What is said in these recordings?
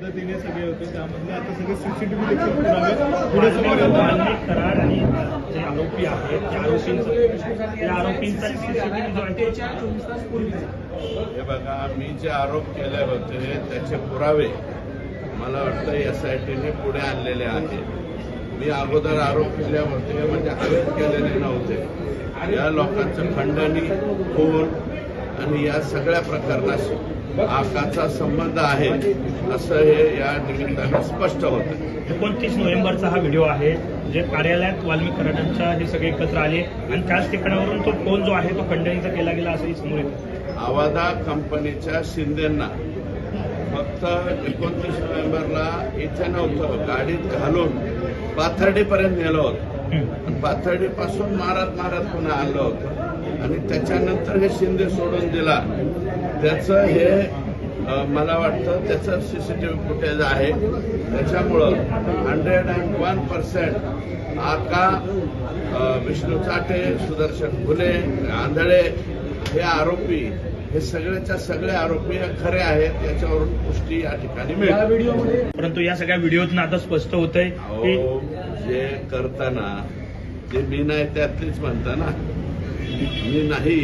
पद्धतीने सगळे होते त्यामधले आता सगळे सीसीटीव्ही देखील पुढे. वाल्मिक कराड आणि जे आरोपी आहेत त्या आरोपींचा या आरोपींचा सीसीटीव्ही जो आहे तो हे बघा मी जे आरोप केले होते त्याचे पुरावे मला वाटतं एस आय टीने पुढे आणलेले आहेत. मी अगोदर आरोप केले होते म्हणजे हवेत केलेले नव्हते. या लोकांचं खंडणी खून आणि या सगळ्या प्रकरणाशी आकाचा संबंध आहे असं हे या निमित्तानं स्पष्ट होतं. एकोणतीस नोव्हेंबरचा हा व्हिडिओ आहे जे कार्यालयात वाल्मिक कराडांच्या हे सगळे एकत्र आले आणि त्याच ठिकाणावरून तो फोन जो आहे तो खंडणीचा केला गेला असंही समोर येतं. आवादा कंपनीच्या शिंदेंना. फक्त एकोणतीस नोव्हेंबरला इथे नव्हतं गाडीत घालून पाथर्डीपर्यंत नेलं होतं. पाथर्डीपासून मारत मारत पुन्हा आणलं होतं. आणि त्याच्यानंतर हे शिंदे सोडून दिला. त्याचं हे मला वाटतं त्याचं सीसीटीव्ही फुटेज आहे. त्याच्यामुळं हंड्रेड अँड वन पर्सेंट आका विष्णू चाटे सुदर्शन फुले आंधळे हे आरोपी हे सगळ्याच्या सगळे आरोपी हे खरे आहेत. याच्यावरून पुष्टी या ठिकाणी मिळते. परंतु या सगळ्या व्हिडिओतनं आता स्पष्ट होतंय की अहो, जे करताना जे मी नाही त्यातलीच म्हणता ना मी नाही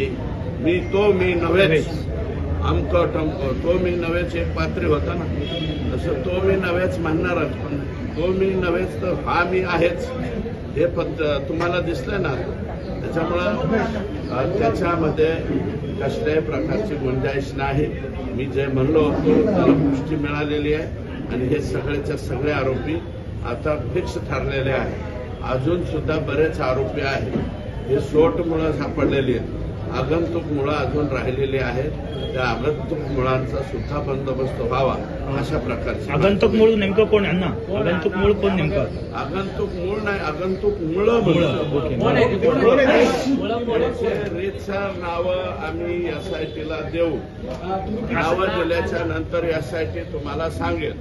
मी तो मी नव्हेच. अमक टमक तो मी नव्हेच एक पात्री होता ना. तसं तो मी नव्हेच म्हणणारच पण तो मी नव्हेच तर हा मी आहेच. हे पद तुम्हाला दिसलं ना. त्याच्यामुळं त्याच्यामध्ये कसल्याही प्रकारची गुंजाईश नाही. मी जे म्हणलो होतो त्याला पुष्टी मिळालेली आहे. आणि हे सगळेच्या सगळे आरोपी आता फिक्स ठरलेले आहेत अजून सुद्धा बरेच आरोपी आहेत. हे सोट मुळं सापडलेली आहेत. आगंतुक मुळं अजून राहिलेली आहेत. त्या आगंतुक मुळांचा सुद्धा बंदोबस्त व्हावा अशा प्रकारची आगंतुक मूळ नेमकं कोण यांना आगंतुक मूळ कोण नेमकं? आगंतुक मूळ नाही आगंतुक मुळं मुळं. रीतसर नावं आम्ही एस आय टीला देऊ. नावं दिल्याच्या नंतर एस आय टी तुम्हाला सांगेल.